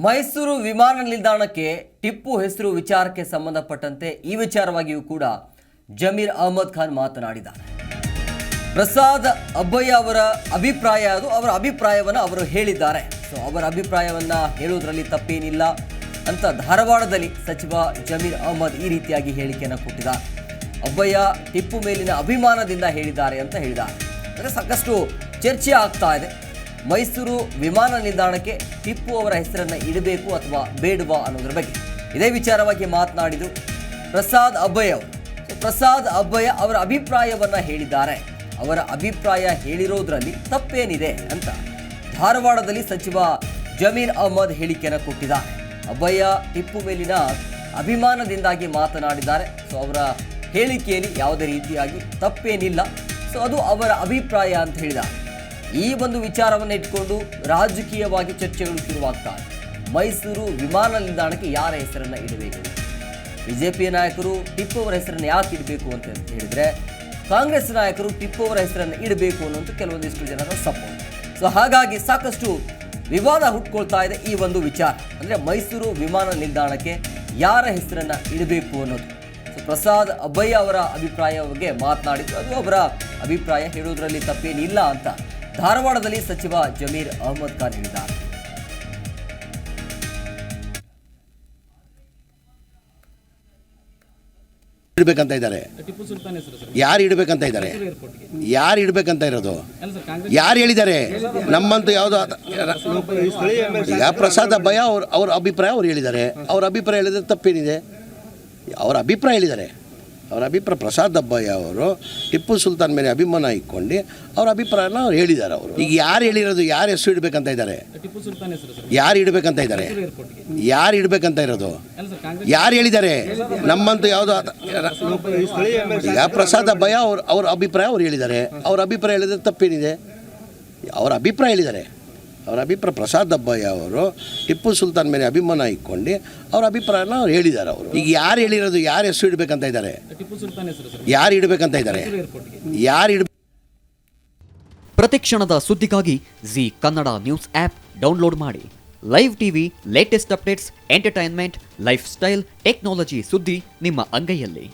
ಮೈಸೂರು ವಿಮಾನ ನಿಲ್ದಾಣಕ್ಕೆ ಟಿಪ್ಪು ಹೆಸರು ವಿಚಾರಕ್ಕೆ ಸಂಬಂಧಪಟ್ಟಂತೆ ಈ ವಿಚಾರವಾಗಿಯೂ ಕೂಡ ಜಮೀರ್ ಅಹಮದ್ ಖಾನ್ ಮಾತನಾಡಿದ್ದಾರೆ. ಪ್ರಸಾದ್ ಅಬ್ಬಯ್ಯ ಅವರ ಅಭಿಪ್ರಾಯ ಅದು, ಅವರ ಅಭಿಪ್ರಾಯವನ್ನು ಅವರು ಹೇಳಿದ್ದಾರೆ. ಸೊ ಅವರ ಅಭಿಪ್ರಾಯವನ್ನು ಹೇಳುವುದರಲ್ಲಿ ತಪ್ಪೇನಿಲ್ಲ ಅಂತ ಧಾರವಾಡದಲ್ಲಿ ಸಚಿವ ಜಮೀರ್ ಅಹಮದ್ ಈ ರೀತಿಯಾಗಿ ಹೇಳಿಕೆಯನ್ನು ಕೊಟ್ಟಿದ್ದಾರೆ. ಅಬ್ಬಯ್ಯ ಟಿಪ್ಪು ಮೇಲಿನ ಅಭಿಮಾನದಿಂದ ಹೇಳಿದ್ದಾರೆ ಅಂತ ಹೇಳಿದ್ದಾರೆ. ಅಂದರೆ ಸಾಕಷ್ಟು ಚರ್ಚೆ ಆಗ್ತಾ ಇದೆ. ಮೈಸೂರು ವಿಮಾನ ನಿಲ್ದಾಣಕ್ಕೆ ಟಿಪ್ಪು ಅವರ ಹೆಸರನ್ನು ಇಡಬೇಕು ಅಥವಾ ಬೇಡವಾ ಅನ್ನೋದ್ರ ಬಗ್ಗೆ. ಇದೇ ವಿಚಾರವಾಗಿ ಮಾತನಾಡಿದರು ಪ್ರಸಾದ್ ಅಬ್ಬಯ್ಯ ಅವರು. ಪ್ರಸಾದ್ ಅಬ್ಬಯ್ಯ ಅವರ ಅಭಿಪ್ರಾಯವನ್ನ ಹೇಳಿದ್ದಾರೆ. ಅವರ ಅಭಿಪ್ರಾಯ ಹೇಳಿರೋದ್ರಲ್ಲಿ ತಪ್ಪೇನಿದೆ ಅಂತ ಧಾರವಾಡದಲ್ಲಿ ಸಚಿವ ಜಮೀರ್ ಅಹಮದ್ ಹೇಳಿಕೆಯನ್ನು ಕೊಟ್ಟಿದ್ದಾರೆ. ಅಬ್ಬಯ್ಯ ಟಿಪ್ಪು ಮೇಲಿನ ಅಭಿಮಾನದಿಂದಾಗಿ ಮಾತನಾಡಿದ್ದಾರೆ. ಸೊ ಅವರ ಹೇಳಿಕೆಯಲ್ಲಿ ಯಾವುದೇ ರೀತಿಯಾಗಿ ತಪ್ಪೇನಿಲ್ಲ. ಸೊ ಅದು ಅವರ ಅಭಿಪ್ರಾಯ ಅಂತ ಹೇಳಿದ್ದಾರೆ. ಈ ಒಂದು ವಿಚಾರವನ್ನು ಇಟ್ಕೊಂಡು ರಾಜಕೀಯವಾಗಿ ಚರ್ಚೆಗಳು ಶುರುವಾಗ್ತಾ ಮೈಸೂರು ವಿಮಾನ ನಿಲ್ದಾಣಕ್ಕೆ ಯಾರ ಹೆಸರನ್ನ ಇಡಬೇಕು? ಬಿಜೆಪಿ ನಾಯಕರು ಟಿಪ್ಪು ಅವರ ಹೆಸರನ್ನು ಯಾಕೆ ಇಡಬೇಕು ಅಂತ ಹೇಳಿದರೆ, ಕಾಂಗ್ರೆಸ್ ನಾಯಕರು ಟಿಪ್ಪು ಅವರ ಹೆಸರನ್ನು ಇಡಬೇಕು ಅನ್ನೋದು ಕೆಲವೊಂದಿಷ್ಟು ಜನರ ಸಪೋರ್ಟ್ ಸೊ ಹಾಗಾಗಿ ಸಾಕಷ್ಟು ವಿವಾದ ಹುಟ್ಕೊಳ್ತಾ ಇದೆ ಈ ಒಂದು ವಿಚಾರ. ಅಂದರೆ ಮೈಸೂರು ವಿಮಾನ ನಿಲ್ದಾಣಕ್ಕೆ ಯಾರ ಹೆಸರನ್ನ ಇಡಬೇಕು ಅನ್ನೋದು. ಸೊ ಪ್ರಸಾದ್ ಅಬ್ಬಯ್ಯ ಅವರ ಅಭಿಪ್ರಾಯ ಬಗ್ಗೆ ಮಾತನಾಡಿದ್ದು. ಅದು ಅವರ ಅಭಿಪ್ರಾಯ ಹೇಳೋದ್ರಲ್ಲಿ ತಪ್ಪೇನಿಲ್ಲ ಅಂತ. ಧಾರವಾಡದಲ್ಲಿ ಸಚಿವ ಜಮೀರ್ ಅಹಮದ್ ಖಾನ್ ಹೇಳಿದ್ದಾರೆ. ಇಡ್ಬೇಕಂತ ಇದ್ದಾರೆ. ಟಿಪ್ಪು ಸುಲ್ತಾನ್ ಸರ್. ಯಾರು ಇಡಬೇಕಂತ ಇದ್ದಾರೆ? ಯಾರು ಇಡಬೇಕಂತ ಇರೋದು? ಸರ್ ಕಾಂಗ್ರೆಸ್ ಯಾರು ಹೇಳಿದ್ದಾರೆ? ನಮ್ಮಂತ ಯಾವುದೋ ಪ್ರಸಾದ ಪ್ರಸಾದ್ ಅಬ್ಬಯ್ಯ ಅವ್ರ ಅವ್ರ ಅಭಿಪ್ರಾಯ ಅವ್ರು ಹೇಳಿದ್ದಾರೆ. ಅವ್ರ ಅಭಿಪ್ರಾಯ ಹೇಳಿದ್ರೆ ತಪ್ಪೇನಿದೆ. ಅವ್ರ ಅಭಿಪ್ರಾಯ ಹೇಳಿದ್ದಾರೆ. ಅವರ ಅಭಿಪ್ರಾಯ ಪ್ರಸಾದ್ ಅಬ್ಬಯ್ಯ ಅವರು ಟಿಪ್ಪು ಸುಲ್ತಾನ್ ಮೇಲೆ ಅಭಿಮಾನ ಇಟ್ಕೊಂಡು ಅವ್ರ ಅಭಿಪ್ರಾಯನ ಅವ್ರು ಹೇಳಿದ್ದಾರೆ ಅವರು. ಈಗ ಯಾರು ಹೇಳಿರೋದು ಯಾರು ಹೆಸರು ಇಡಬೇಕಂತ ಇದ್ದಾರೆ? ಯಾರು ಇಡಬೇಕಂತ ಇದ್ದಾರೆ? ಯಾರು ಇಡಬೇಕಂತ ಇರೋದು? ಯಾರು ಹೇಳಿದ್ದಾರೆ? ನಮ್ಮಂತೂ ಯಾವುದೋ ಈಗ ಪ್ರಸಾದ್ ಅಬ್ಬಯ್ಯ ಅವ್ರ ಅವ್ರ ಅಭಿಪ್ರಾಯ ಅವ್ರು ಹೇಳಿದ್ದಾರೆ. ಅವ್ರ ಅಭಿಪ್ರಾಯ ಹೇಳಿದ್ರೆ ತಪ್ಪೇನಿದೆ. ಅವ್ರ ಅಭಿಪ್ರಾಯ ಹೇಳಿದ್ದಾರೆ. ಅವರ ಅಭಿಪ್ರಾಯ ಪ್ರಸಾದ್ ಅಬ್ಬಯ್ಯ ಅವರು ಟಿಪ್ಪು ಸುಲ್ತಾನ್ ಮೇಲೆ ಅಭಿಮಾನ ಇಟ್ಕೊಂಡು ಅವ್ರ ಅಭಿಪ್ರಾಯನ ಅವ್ರು ಹೇಳಿದ್ದಾರೆ ಅವರು. ಈಗ ಯಾರು ಹೇಳಿರೋದು ಯಾರು ಹೆಸರು ಇಡಬೇಕಂತ ಇದ್ದಾರೆ? ಟಿಪ್ಪು ಸುಲ್ತಾನ್ ಸರ್. ಯಾರು ಇಡಬೇಕಂತ ಇದ್ದಾರೆ? ಯಾರು ಇಡ ಪ್ರತಿಕ್ಷಣದ ಸುದ್ದಿಗಾಗಿ Zee Kannada news app download ಮಾಡಿ. Live TV latest updates entertainment lifestyle technology ಸುದ್ದಿ ನಿಮ್ಮ ಅಂಗೈಯಲ್ಲಿ.